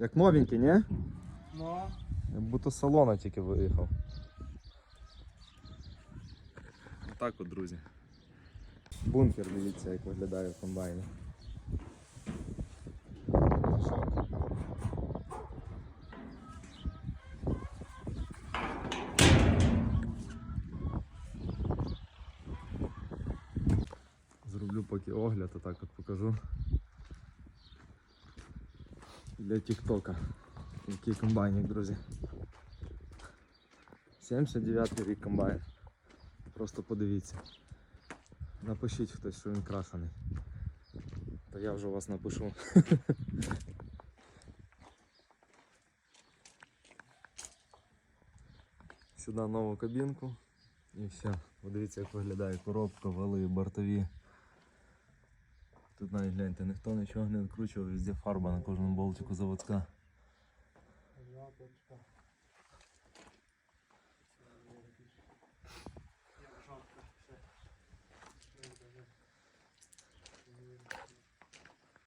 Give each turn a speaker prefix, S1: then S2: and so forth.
S1: Як новенький, ні?
S2: Ну,
S1: Як будто з салона тільки виїхав. Отак от, друзі. Бункер, дивіться, як виглядає в комбайні. Зроблю поки огляд, отак от покажу. Для Тіктока. Який комбайник, друзі. 79 рік комбайн. Просто подивіться. Напишіть хтось, що він крашений. То я вже вас напишу. Сюди нову кабінку і все. Подивіться, як виглядає коробка, вали, бортові. Тут навіть гляньте, ніхто нічого не відкручував, везде фарба на кожному болтику заводська.